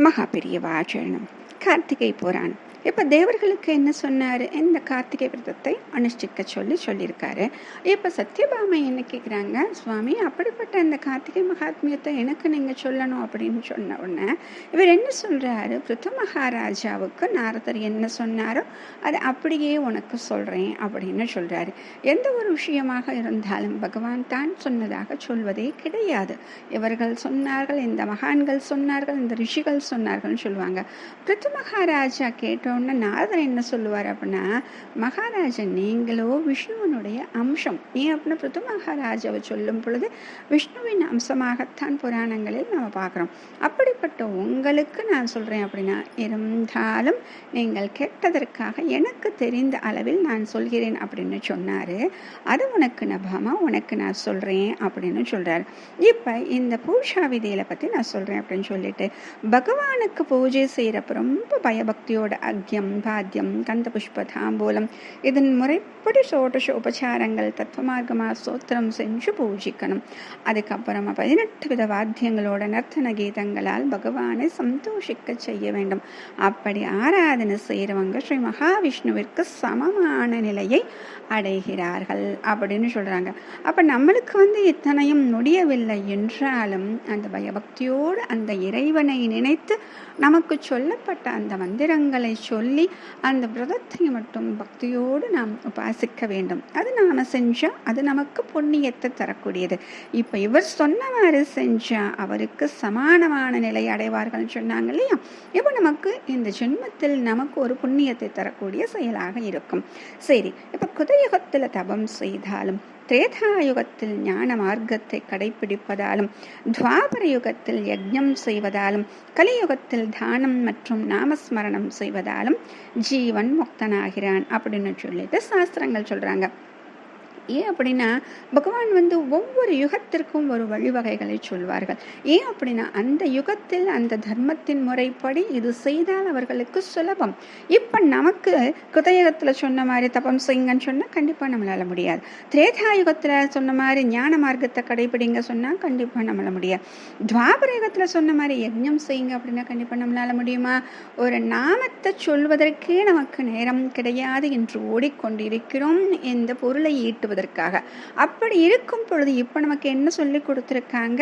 மகா பெரியவாச்சரணம் கார்த்திகை புராணம் இப்போ தேவர்களுக்கு என்ன சொன்னார்? இந்த கார்த்திகை விரதத்தை அனுஷ்டிக்க சொல்லி சொல்லியிருக்காரு. இப்போ சத்யபாமா என்ன கேட்குறாங்க சுவாமி அப்படிப்பட்ட இந்த கார்த்திகை மகாத்மியத்தை எனக்கு நீங்கள் சொல்லணும் அப்படின்னு சொன்ன உடனே இவர் என்ன சொல்கிறாரு பிருத்து மகாராஜாவுக்கு நாரதர் என்ன சொன்னாரோ அதை அப்படியே உனக்கு சொல்கிறேன் அப்படின்னு சொல்கிறாரு எந்த ஒரு விஷயமாக இருந்தாலும் பகவான் தான் சொன்னதாக சொல்வதே கிடையாது. இவர்கள் சொன்னார்கள் இந்த மகான்கள் சொன்னார்கள் இந்த ரிஷிகள் சொன்னார்கள்னு சொல்லுவாங்க. பிருத்து மகாராஜா கேட்டோன்னு நாரதன் என்ன சொல்லுவார் அப்படின்னா மகாராஜன் நீங்களோ விஷ்ணுவனுடைய அம்சம். நீ அப்படின்னா பிருத்து மகாராஜாவை சொல்லும் பொழுது விஷ்ணுவின் அம்சமாகத்தான் புராணங்களில் நம்ம பார்க்குறோம். அப்படிப்பட்ட உங்களுக்கு நான் சொல்கிறேன் அப்படின்னா இருந்தாலும் நீங்கள் கேட்டதற்காக எனக்கு தெரிந்த அளவில் நான் சொல்கிறேன் அப்படின்னு சொன்னார். அது உனக்கு நபாமா உனக்கு நான் சொல்கிறேன் அப்படின்னு சொல்கிறார் இப்போ இந்த பூஷா விதியில பற்றி நான் சொல்கிறேன் அப்படின்னு சொல்லிட்டு பகவானுக்கு பூஜை செய்கிறப்ப ரொம்ப பயபக்தியோட அக்யம் பாத்தியம் கந்த புஷ்ப தாம்பூலம் இதன் முறைப்படி சோடச உபச்சாரங்கள் தத்துவமார்க்கமாக சோத்திரம் செஞ்சு பூஜிக்கணும். அதுக்கப்புறமா பதினெட்டு வித வாத்தியங்களோட நர்த்தன கீதங்களால் பகவானை சந்தோஷிக்க செய்ய வேண்டும். அப்படி ஆராதனை செய்கிறவங்க ஸ்ரீ மகாவிஷ்ணுவிற்கு சமமான நிலையை அடைகிறார்கள் அப்படின்னு சொல்கிறாங்க அப்போ நம்மளுக்கு வந்து இத்தனையும் முடியவில்லை என்றாலும் அந்த பயபக்தியோடு அந்த இறைவனை நினைத்து நமக்கு சொல்லப்பட்ட அந்த மந்திரங்களை சொல்லி அந்த விரதத்தை மட்டும் பக்தியோடு நாம் உபாசிக்க வேண்டும். அது நாம் செஞ்சால் அது நமக்கு புண்ணியத்தை தரக்கூடியது. இப்போ இவர் சொன்னவாறு செஞ்சால் அவருக்கு சமானமான நிலை அடைவார்கள் சொன்னாங்க இல்லையா? இப்போ நமக்கு இந்த ஜென்மத்தில் நமக்கு ஒரு புண்ணியத்தை தரக்கூடிய செயலாக இருக்கும். சரி இப்போ குதயுகத்தில் தபம் செய்தாலும் திரேதாயுகத்தில் ஞான மார்க்கத்தை கடைபிடிப்பதாலும் துவாபர யுகத்தில் யஜ்ஞம் செய்வதாலும் கலியுகத்தில் தானம் மற்றும் நாமஸ்மரணம் செய்வதாலும் ஜீவன் முக்தனாகிறான் அப்படின்னு சொல்லிட்டு சாஸ்திரங்கள் சொல்றாங்க. ஏன் அப்படின்னா பகவான் வந்து ஒவ்வொரு யுகத்திற்கும் ஒரு வழிவகைகளை சொல்வார்கள். ஏன் அப்படின்னா அந்த யுகத்தில் அந்த தர்மத்தின் முறைப்படி இது செய்தால் அவர்களுக்கு சுலபம். இப்போ நமக்கு குதயுகத்தில் சொன்ன மாதிரி தபம் செய்யுங்கன்னு சொன்னால் கண்டிப்பாக நம்மளால முடியாது. திரேதா யுகத்தில் சொன்ன மாதிரி ஞான மார்க்கத்தை கடைபிடிங்க சொன்னால் கண்டிப்பாக நம்மளால முடியாது. துவாபர யுகத்தில் சொன்ன மாதிரி யஜ்ஞம் செய்யுங்க அப்படின்னா கண்டிப்பாக நம்மளால முடியுமா? ஒரு நாமத்தை சொல்வதற்கே நமக்கு நேரம் கிடையாது என்று ஓடிக்கொண்டிருக்கிறோம் இந்த பொருளை ஈட்டுவது என்பதற்காக அப்படி இருக்கும் பொழுது இப்போ நமக்கு என்ன சொல்லி கொடுத்துருக்காங்க?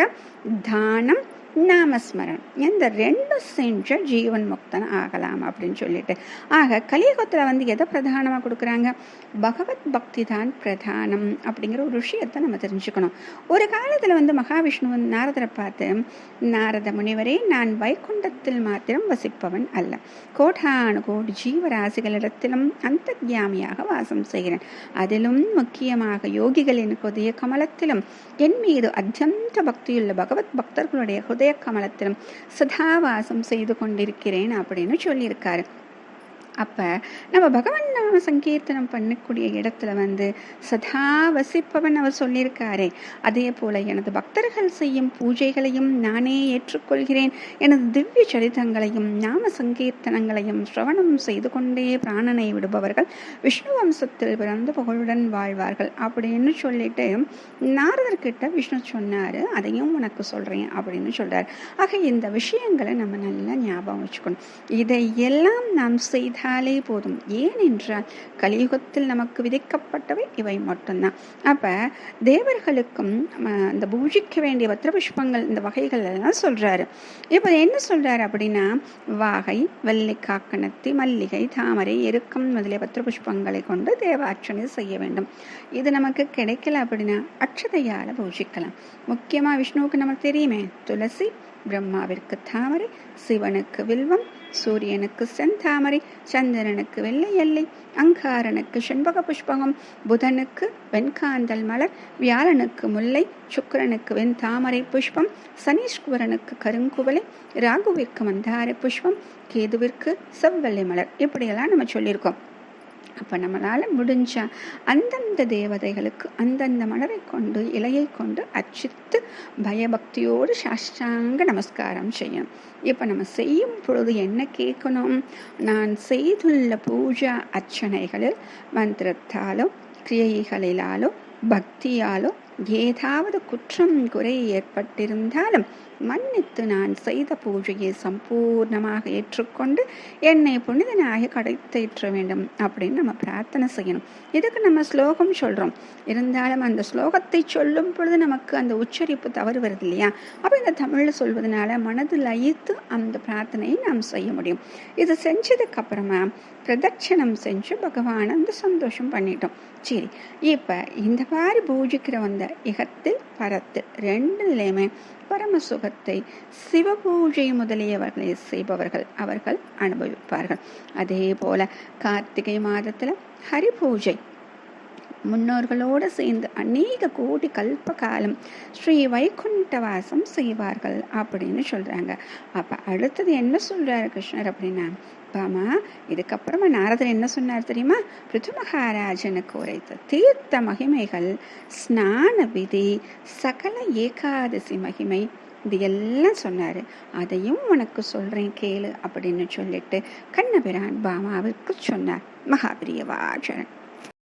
தானம் நாமஸ்மரணம். இந்த ரெண்டும் செஞ்ச ஜீவன் முக்தன் ஆகலாம் அப்படின்னு சொல்லிட்டு. ஆக கலியுகத்தில் வந்து எதை பிரதானமாக கொடுக்குறாங்க? பகவத் பக்தி தான் பிரதானம் அப்படிங்கிற ஒரு விஷயத்தை நம்ம தெரிஞ்சுக்கணும். ஒரு காலத்தில் வந்து மகாவிஷ்ணுவன் நாரதரை பார்த்து நாரத முனிவரே நான் வைகுண்டத்தில் மாத்திரம் வசிப்பவன் அல்ல. கோடானு கோடி ஜீவராசிகளிடத்திலும் அந்தர்யாமியாக வாசம் செய்கிறேன். அதிலும் முக்கியமாக யோகிகளின் ஹுதய கமலத்திலும் என் மீது அத்தியந்த பக்தியுள்ள பகவத் பக்தர்களுடைய ஹுதய கமலத்திலும் சதாவாசம் செய்து கொண்டிருக்கிறேன் அப்படின்னு சொல்லியிருக்காரு. அப்போ நம்ம பகவான் நாம சங்கீர்த்தனம் பண்ணக்கூடிய இடத்துல வந்து சதா வசிப்பவன் அவர் சொல்லியிருக்காரே. அதே போல எனது பக்தர்கள் செய்யும் பூஜைகளையும் நானே ஏற்றுக்கொள்கிறேன். எனது திவ்ய சரிதங்களையும் நாம சங்கீர்த்தனங்களையும் சிரவணம் செய்து கொண்டே பிராணனை விடுபவர்கள் விஷ்ணு வம்சத்தில் பிறந்து புகழுடன் வாழ்வார்கள். அப்படின்னு சொல்லிட்டு நாரதர்கிட்ட விஷ்ணு சொன்னார். அதையும் உனக்கு சொல்கிறேன் அப்படின்னு சொல்கிறார் ஆக இந்த விஷயங்களை நம்ம நல்லா ஞாபகம் வச்சுக்கணும். இதையெல்லாம் நாம் செய்த செய்தாலே போதும். ஏனென்றால் கலியுகத்தில் நமக்கு விதைக்கப்பட்டவை இவை மட்டும்தான். அப்போ தேவர்களுக்கும் இந்த பூஜிக்க வேண்டிய பத்திர புஷ்பங்கள் இந்த வகைகள் எல்லாம் சொல்கிறாரு இப்போ என்ன சொல்கிறாரு அப்படின்னா வாகை வெள்ளிக்காக்கணத்தி மல்லிகை தாமரை எருக்கம் முதலிய பத்திர புஷ்பங்களை கொண்டு தேவார்ச்சனை செய்ய வேண்டும். இது நமக்கு கிடைக்கல அப்படின்னா அக்ஷதையால் பூஜிக்கலாம். முக்கியமாக விஷ்ணுவுக்கு நமக்கு தெரியுமே துளசி பிரம்மாவிற்கு தாமரை சிவனுக்கு வில்வம் சூரியனுக்கு செந்தாமரை சந்திரனுக்கு வெள்ளை எல்லை அங்காரனுக்கு செண்பக புஷ்பகம் புதனுக்கு வெண்காந்தல் மலர் வியாழனுக்கு முல்லை சுக்கரனுக்கு வெண் தாமரை புஷ்பம் சனீஸ்வரனுக்கு கருங்குவலை ராகுவிற்கு மந்தார புஷ்பம் கேதுவிற்கு செவ்வெள்ளை மலர். இப்படியெல்லாம் நம்ம சொல்லியிருக்கோம். அப்போ நம்மளால் முடிஞ்சால் அந்தந்த தேவதைகளுக்கு அந்தந்த மலரை கொண்டு இலையை கொண்டு அர்ச்சித்து பயபக்தியோடு சாஷ்டாங்க நமஸ்காரம் செய்யணும் இப்போ நம்ம செய்யும் பொழுது என்ன கேட்கணும்? நான் செய்துள்ள பூஜா அர்ச்சனைகளில் மந்திரத்தாலோ கிரியைகளிலாலோ பக்தியாலோ ஏதாவது குற்றம் குறை ஏற்பட்டிருந்தாலும் மன்னித்து நான் செய்த பூஜையை சம்பூர்ணமாக ஏற்றுக்கொண்டு என்னை புனிதனாக கடைத்தேற்ற வேண்டும் அப்படின்னு நம்ம பிரார்த்தனை செய்யணும். இதுக்கு நம்ம ஸ்லோகம் சொல்கிறோம் இருந்தாலும் அந்த ஸ்லோகத்தை சொல்லும் பொழுது நமக்கு அந்த உச்சரிப்பு தவறு வருது இல்லையா? அப்போ இந்த தமிழில் சொல்வதனால மனது லயித்து அந்த பிரார்த்தனையை நாம் செய்ய முடியும். இது செஞ்சதுக்கு அப்புறமா பிரதட்சணம் செஞ்சு பகவான் அந்த சந்தோஷம் பண்ணிட்டோம். சரி இப்போ இந்த மாதிரி பூஜிக்கிற வந்த இகத்தில் பரத்து ரெண்டுலேயுமே பரம சுகத்தை சிவபூஜை முதலியவர்களை செய்பவர்கள் அவர்கள் அனுபவிப்பார்கள். அதே போல கார்த்திகை மாதத்தில் ஹரிபூஜை முன்னோர்களோடு சேர்ந்து அநேக கோடி கல்ப காலம் ஸ்ரீ வைகுண்டவாசம் செய்வார்கள் அப்படின்னு சொல்கிறாங்க அப்போ அடுத்தது என்ன சொல்கிறாரு கிருஷ்ணர் அப்படின்னா பாமா இதுக்கப்புறமா நாரதர் என்ன சொன்னார் தெரியுமா? பிருது மகாராஜனுக்கு உரைத்த தீர்த்த மகிமைகள் ஸ்நான விதி சகல ஏகாதசி மகிமை இது எல்லாம் சொன்னார். அதையும் உனக்கு சொல்கிறேன் கேளு அப்படின்னு சொல்லிட்டு கண்ணபிரான் பாமாவிற்கு சொன்னார். மகாபிரியவாச்சரன்